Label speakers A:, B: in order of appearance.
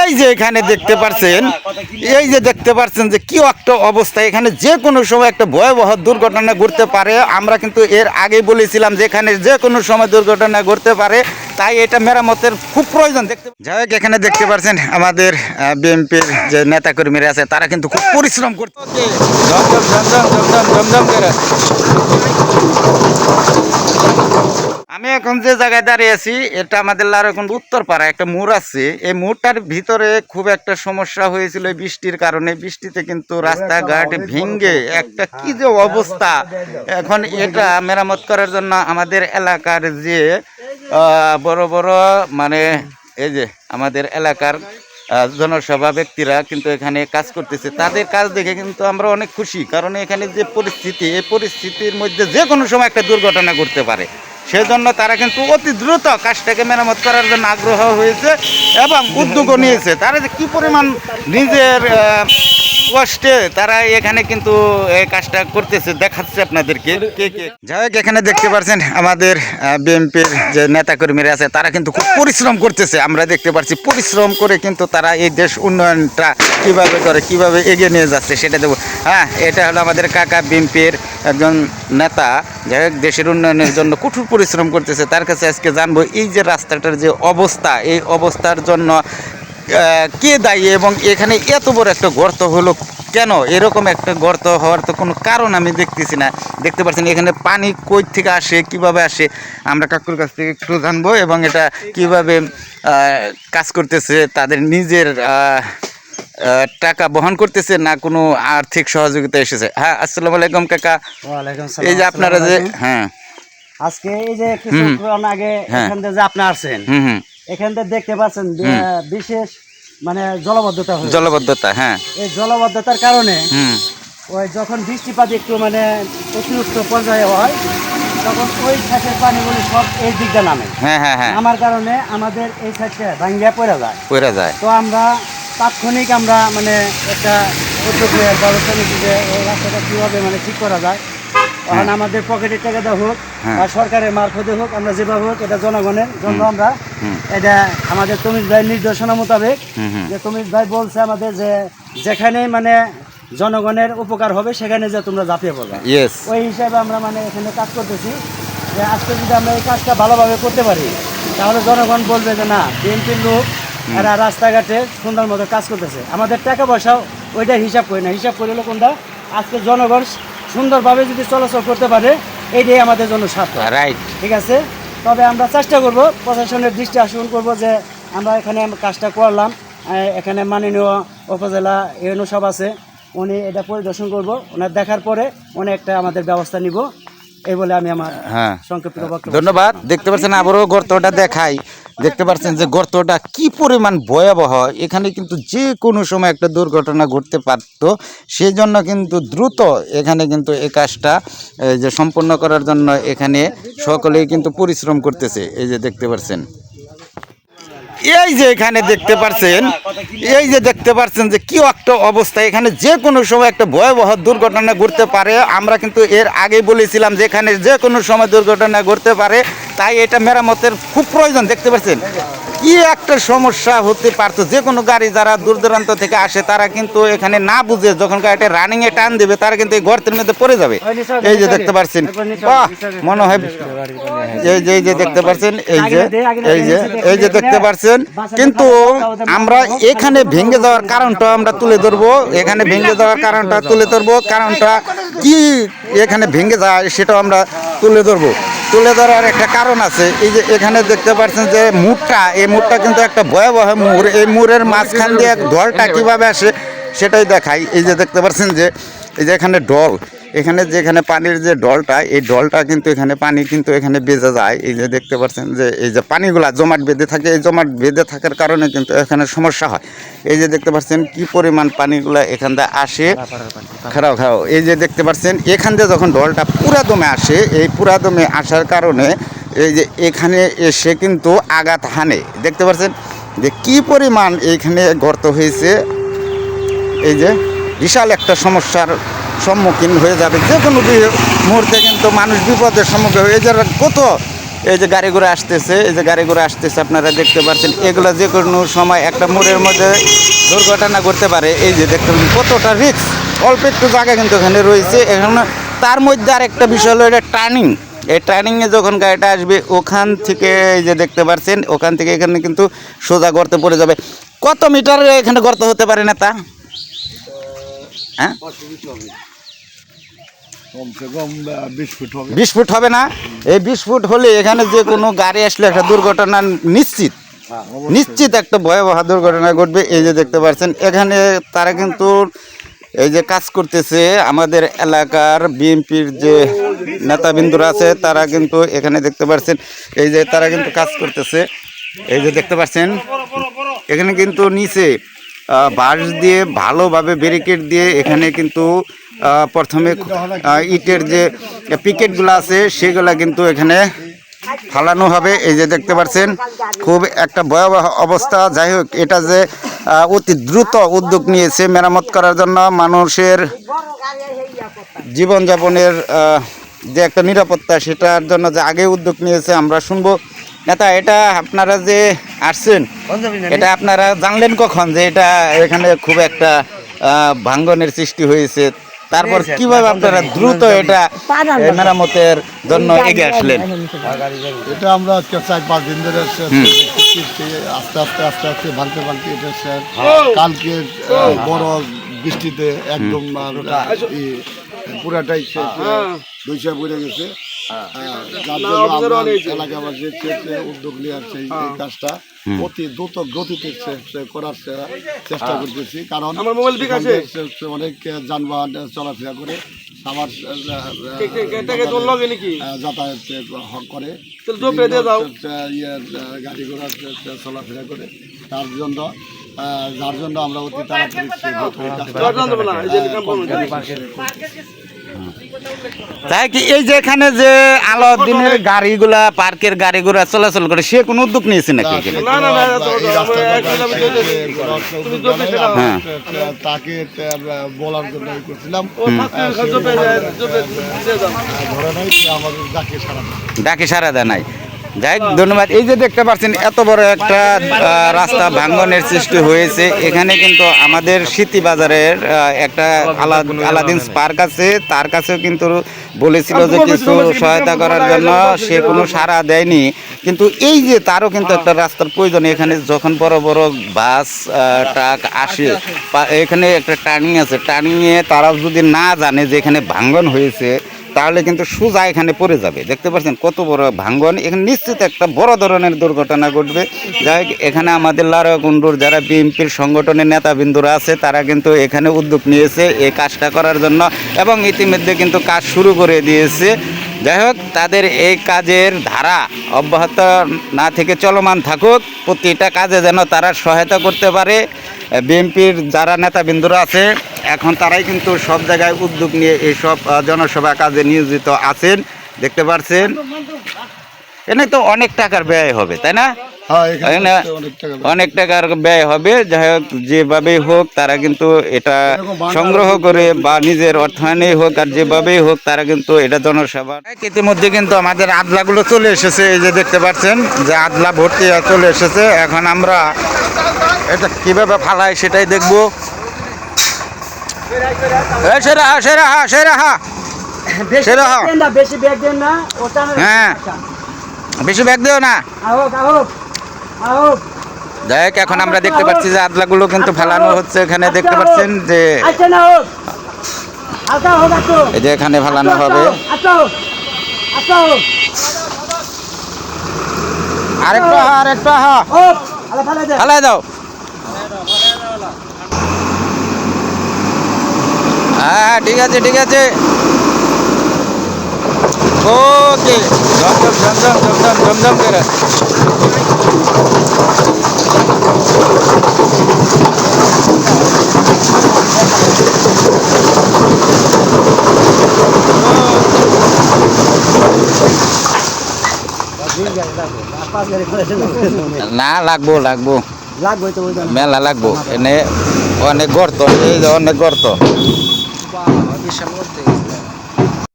A: এই যে এখানে দেখতে পারছেন, এই যে দেখতে পারছেন যে কি একটা অবস্থা। এখানে যে কোনো সময় একটা ভয়াবহ দুর্ঘটনা ঘটতে পারে। আমরা কিন্তু এর আগেই বলেছিলাম যে এখানে যে কোনো সময় দুর্ঘটনা ঘটতে পারে। তাই এটা মেরামতের খুব প্রয়োজন। দেখতে যাই হোক, এখানে দেখতে পারছেন আমাদের বিএনপির যে নেতাকর্মীরা আছে, তারা কিন্তু খুব পরিশ্রম করতে করে। আমি এখন যে জায়গায় দাঁড়িয়ে আছি এটা আমাদের লারকুন উত্তরপাড়া একটা মোড় আছে। এই মোড়টার ভিতরে খুব একটা সমস্যা হয়েছিল বৃষ্টির কারণে। বৃষ্টিতে কিন্তু রাস্তাঘাট ভেঙ্গে একটা কি যে অবস্থা। এখন এটা মেরামত করার জন্য আমাদের এলাকার যে আহ, বড় বড় মানে এই যে আমাদের এলাকার জনসভা ব্যক্তিরা কিন্তু এখানে কাজ করতেছে। তাদের কাজ দেখে কিন্তু আমরা অনেক খুশি। কারণ এখানে যে পরিস্থিতি এই পরিস্থিতির মধ্যে যে কোনো সময় একটা দুর্ঘটনা ঘটতে পারে। সেজন্য তারা কিন্তু অতি দ্রুত কাজটাকে মেরামত করার জন্য আগ্রহ হয়েছে এবং উদ্যোগও নিয়েছে। তারা যে কী পরিমাণ নিজের কষ্টে তারা এখানে কিন্তু এই কাজটা করতেছে, দেখাচ্ছে আপনাদেরকে। কে কে? যাই হোক, এখানে দেখতে পাচ্ছেন আমাদের বিএনপির যে নেতাকর্মীরা আছে, তারা কিন্তু খুব পরিশ্রম করতেছে। আমরা দেখতে পাচ্ছি পরিশ্রম করে কিন্তু তারা এই দেশ উন্নয়নটা কীভাবে করে, কীভাবে এগিয়ে নিয়ে যাচ্ছে সেটা দেবো। হ্যাঁ এটা হলো আমাদের কাকা বিএনপির একজন নেতা। যাই হোক, দেশের উন্নয়নের জন্য কঠোর পরিশ্রম করতেছে তার কাছে আজকে জানব এই যে রাস্তাটার যে অবস্থা এই অবস্থার জন্য কে দায়ী এবং এখানে এত বড় একটা গর্ত হলো কেন? এরকম একটা গর্ত হওয়ার তো কোনো কারণ আমি দেখতেছি না। দেখতে পাচ্ছেন এখানে পানি কই থেকে আসে কীভাবে আসে আমরা কাকুর কাছ থেকে একটু জানব এবং এটা কীভাবে কাজ করতেছে তাদের নিজের টাকা বহন করতেছে না কোনো আর্থিক সহযোগিতা এসেছে। হ্যাঁ আসসালামু আলাইকুম কাকা। এই যে আপনারা যে হ্যাঁ।
B: আজকে এই যে কিছুক্ষণ আগে
A: হ্যাঁ।
B: এখান থেকে যে আপনি আসছেন এখান থেকে দেখতে পাচ্ছেন বিশেষ মানে জলবদ্ধতা
A: জলবদ্ধতা হ্যাঁ।
B: এই জলবদ্ধতার কারণে ওই যখন বৃষ্টিপাত একটু মানে অতিরিক্ত পর্যায়ে হয় তখন ওই সাইডের পানিগুলি সব এই দিকটা নামে।
A: হ্যাঁ হ্যাঁ হ্যাঁ।
B: আমার কারণে আমাদের এই সাইডটা ভাঙ্গিয়া পড়ে যায়।
A: পড়ে যায়।
B: তো আমরা তাৎক্ষণিক আমরা মানে একটা উদ্যোগ ব্যবস্থা নিচ্ছি যে এই রাস্তাটা কীভাবে মানে ঠিক করা যায় তখন আমাদের পকেটের টাকা দেওয়া হোক
A: হ্যাঁ।
B: বা সরকারের মারফতে হোক আমরা যেভাবে হোক এটা জনগণের জন্য আমরা এটা আমাদের তমিজ ভাইয়ের নির্দেশনা মোতাবেক যে তমিজ ভাই বলছে আমাদের যে যেখানে মানে জনগণের উপকার হবে সেখানে যে তোমরা ঝাঁপিয়ে পড়বে ওই হিসাবে আমরা মানে এখানে কাজ করতেছি। যে আজকে যদি আমরা এই কাজটা ভালোভাবে করতে পারি তাহলে জনগণ বলবে যে না বিএনপির লোক এরা রাস্তাঘাটে সুন্দর মতো কাজ করতেছে। আমাদের টাকা পয়সাও ওইটা হিসাব করি না। হিসাব করে হলো কোনটা? আজকে জনগণ সুন্দরভাবে যদি চলাচল করতে পারে এইটাই আমাদের জন্য স্বার্থ
A: রাইট
B: ঠিক আছে? তবে আমরা চেষ্টা করব প্রশাসনের দৃষ্টি আকর্ষণ করব যে আমরা এখানে কাজটা করলাম। এখানে মাননীয় উপজেলা ইউনো সব আছে উনি এটা পরিদর্শন করব। ওনার দেখার পরে উনি একটা আমাদের ব্যবস্থা নিব। এই বলে আমি আমার
A: হ্যাঁ।
B: সংক্ষিপ্ত
A: ধন্যবাদ। দেখতে পাচ্ছেন আবারও গর্তটা দেখাই। দেখতে পাচ্ছেন যে গর্তটা কি পরিমাণ ভয়াবহ। এখানে কিন্তু যে কোনো সময় একটা দুর্ঘটনা ঘটতে পারত। সেই জন্য কিন্তু দ্রুত এখানে কিন্তু এই কাজটা যে সম্পন্ন করার জন্য এখানে সকলেই কিন্তু পরিশ্রম করতেছে। এই যে দেখতে পাচ্ছেন। এই যে এখানে দেখতে পাচ্ছেন, এই যে দেখতে পাচ্ছেন যে কি একটা অবস্থা। এখানে যে কোনো সময় একটা ভয়াবহ দুর্ঘটনা ঘটতে পারে। আমরা কিন্তু এর আগেই বলেছিলাম যে এখানে যে কোনো সময় দুর্ঘটনা ঘটতে পারে। তাই এটা মেরামতের খুব প্রয়োজন দেখতে পাচ্ছেন? কি একটা সমস্যা হতে পারতো যে কোনো গাড়ি যারা দূর দূরান্ত থেকে আসে তারা কিন্তু এখানে না বুঝে যখন গাড়িটা রানিং এ টান দেবে তারা কিন্তু এই গর্তের মধ্যে পড়ে যাবে। এই যে দেখতে পাচ্ছেন মনে হয় এই যে এই যে দেখতে পাচ্ছেন এই যে এই যে এই যে দেখতে পাচ্ছেন কিন্তু আমরা এখানে ভেঙে যাওয়ার কারণটা আমরা তুলে ধরবো এখানে ভেঙে যাওয়ার কারণটা তুলে ধরবো কারণটা কি এখানে ভেঙে যায় সেটাও আমরা তুলে ধরবো। তুলে ধরার একটা কারণ আছে। এই যে এখানে দেখতে পাচ্ছেন যে মুড়টা এই মুড়টা কিন্তু একটা ভয়াবহ মুর। এই মুরের মাঝখান দিয়ে ঢলটা কীভাবে আসে সেটাই দেখাই। এই যে দেখতে পাচ্ছেন যে, এই যে এখানে ডল এখানে যেখানে পানির যে ডলটা, এই ডলটা কিন্তু এখানে পানি কিন্তু এখানে বেজে যায়। এই যে দেখতে পাচ্ছেন যে, এই যে পানিগুলা জমাট বেঁধে থাকে, এই জমাট বেঁধে থাকার কারণে কিন্তু এখানে সমস্যা হয়। এই যে দেখতে পাচ্ছেন কি পরিমাণ পানিগুলা এখান দিয়ে আসে। খারাপ খারাপ এই যে দেখতে পাচ্ছেন, এখান দিয়ে যখন ডলটা পুরা দমে আসে, এই পুরা দমে আসার কারণে এই যে এখানে এসে কিন্তু আঘাত হানে। দেখতে পাচ্ছেন যে কি পরিমাণ এইখানে গর্ত হয়েছে। এই যে বিশাল একটা সমস্যার সম্মুখীন হয়ে যাবে। যে কোনো মুহূর্তে কিন্তু মানুষ বিপদের সম্মুখীন হয়ে যাবে কত এই যে গাড়ি আসতেছে, এই যে গাড়ি আসতেছে, আপনারা দেখতে পাচ্ছেন, এগুলো যে কোনো সময় একটা মোড়ের মধ্যে দুর্ঘটনা করতে পারে। এই যে দেখতে পাচ্ছেন, কতটা রিস্ক অল্প একটু জায়গা কিন্তু এখানে রয়েছে। এখানে তার মধ্যে আর একটা বিষয় হলো এটা টার্নিং এই টার্নিংয়ে যখন গাড়িটা আসবে, ওখান থেকে এই যে দেখতে পাচ্ছেন, ওখান থেকে এখানে কিন্তু সোজা গর্তে পড়ে যাবে। কত মিটার এখানে গর্ত হতে পারে না তা হ্যাঁ?
C: বিশ ফুট হবে।
A: না? এই বিশ ফুট হলে এখানে যে কোনো গাড়ি আসলে একটা দুর্ঘটনা নিশ্চিত। নিশ্চিত একটা ভয়াবহ দুর্ঘটনা ঘটবে এই যে দেখতে পাচ্ছেন। এখানে তারা কিন্তু এই যে কাজ করতেছে আমাদের এলাকার বিএনপির যে নেতাবিন্দুরা আছে তারা কিন্তু এখানে দেখতে পাচ্ছেন এই যে তারা কিন্তু কাজ করতেছে। এই যে দেখতে পাচ্ছেন এখানে কিন্তু নিচে বাঁশ দিয়ে ভালোভাবে ব্যারিকেড দিয়ে এখানে কিন্তু প্রথমে ইটের যে পিকেটগুলো আছে সেগুলা কিন্তু এখানে ফালানো হবে। এই যে দেখতে পাচ্ছেন খুব একটা ভয়াবহ অবস্থা। যাই হোক এটা যে অতি দ্রুত উদ্যোগ নিয়েছে মেরামত করার জন্য মানুষের জীবনযাপনের যে একটা নিরাপত্তা সেটার জন্য যে আগে উদ্যোগ নিয়েছে আমরা শুনব। নেতা এটা আপনারা যে আসছেন এটা আপনারা জানলেন কখন যে এটা এখানে খুব একটা ভাঙ্গনের সৃষ্টি হয়েছে? তারপর কীভাবে আপনারা দ্রুত এটা মেরামতের জন্য এগিয়ে আসলেন।
C: এটা আমরা আজকে চার পাঁচ দিন ধরে আস্তে আস্তে আস্তে আস্তে ভাঙতে ভাঙতে এটা স্যার কালকে বড় বৃষ্টিতে একদম পুরাটাই দুইশা পড়ে গেছে। আহ, যার জন্য আমরা এলাকাবাসী উদ্যোগ নিয়ে আসছে এই এই কাজটা অতি দ্রুত গতিতে করার চেষ্টা করতেছি। কারণ অনেক যানবাহন চলাফেরা করে আমার যাতায়াত করে। বিভিন্ন, ইয়ে, গাড়ি ঘোড়া চলাফেরা করে। তার জন্য যার জন্য আমরা অতি তাড়াতাড়ি
A: তাই কি এই যে এখানে যে আলাউদ্দিনের গাড়িগুলা পার্কের গাড়িগুলা চলাচল করে সে কোনো উদ্যোগ নিয়েছে নাকি হ্যাঁ।
C: তাকে বলার জন্য করছিলাম। আহ, সে ধরে নাই সে আমাদের ডাকে সারা দেয়।
A: ডাকে সারা দেয় নাই। যাই ধন্যবাদ। এই যে দেখতে পাচ্ছেন, এত বড় একটা রাস্তা ভাঙ্গনের সৃষ্টি হয়েছে। এখানে কিন্তু আমাদের স্মৃতি বাজারের একটা আলা- আলাদিন পার্ক আছে। তার কাছেও কিন্তু বলেছিল যে কিছু সহায়তা করার জন্য। সে কোনো সাড়া দেয়নি। কিন্তু এই যে তারও কিন্তু একটা রাস্তার প্রয়োজন। এখানে যখন বড় বড় বাস ট্রাক আসে এখানে একটা টার্নিং আছে। টার্নিংয়ে তারা যদি না জানে যে এখানে ভাঙ্গন হয়েছে তাহলে কিন্তু সোজা এখানে পড়ে যাবে। দেখতে পাচ্ছেন কত বড় ভাঙ্গন। এখানে নিশ্চিত একটা বড় ধরনের দুর্ঘটনা ঘটবে। যাই এখানে আমাদের লারাগুন্ডুর যারা বিএনপির সংগঠনের নেতাবিন্দুরা আছে, তারা কিন্তু এখানে উদ্যোগ নিয়েছে এই কাজটা করার জন্য এবং ইতিমধ্যে কিন্তু কাজ শুরু করে দিয়েছে। যাই হোক, তাদের এই কাজের ধারা অব্যাহত না থেকে চলমান থাকুক। প্রতিটা কাজে যেন তারা সহায়তা করতে পারে। বিএনপির যারা নেতাবৃন্দরা আছে, এখন তারাই কিন্তু সব জায়গায় উদ্যোগ নিয়ে এইসব জনসভা কাজে নিয়োজিত আছেন। দেখতে পাচ্ছেন এনে তো অনেক টাকার ব্যয় হবে তাই না?
C: হ্যাঁ, অনেক
A: টাকার ব্যয়। হবে যাই হোক যেভাবেই হোক তারা কিন্তু এটা সংগ্রহ করে বা নিজের অর্থায়নেই হোক আর যেভাবেই হোক তারা কিন্তু এটা জনসভা ইতিমধ্যে কিন্তু আমাদের আদলাগুলো চলে এসেছে এই যে দেখতে পাচ্ছেন যে আদলা ভর্তি চলে এসেছে। এখন আমরা এটা কীভাবে ফালাই সেটাই দেখব। সেরা হা, সেরা হা, সেরা সেরা হ্যাঁ। বেশি ব্যাগ দিও না। যাই এখন আমরা দেখতে পাচ্ছি যে আদলাগুলো কিন্তু ফেলানো হচ্ছে। এখানে দেখতে পাচ্ছেন যে
B: আচ্ছা আচ্ছা আচ্ছা
A: এই যে এখানে ফেলানো হবে।
B: আচ্ছা আচ্ছা
A: আরেকটা হা আরেকটা হা ফেলাই দাও। হ্যাঁ ঠিক আছে ঠিক আছে। ওকে ঝমঝম ঝমঝম ঝমঝম ঝমঝম করে
B: পাঁচ গাড়ি করে
A: না লাগবো লাগবো
B: লাগবে তো ওই
A: মেলা লাগবো এনে অনেক গর্ত এই যে অনেক গর্ত
B: বিশাল করতে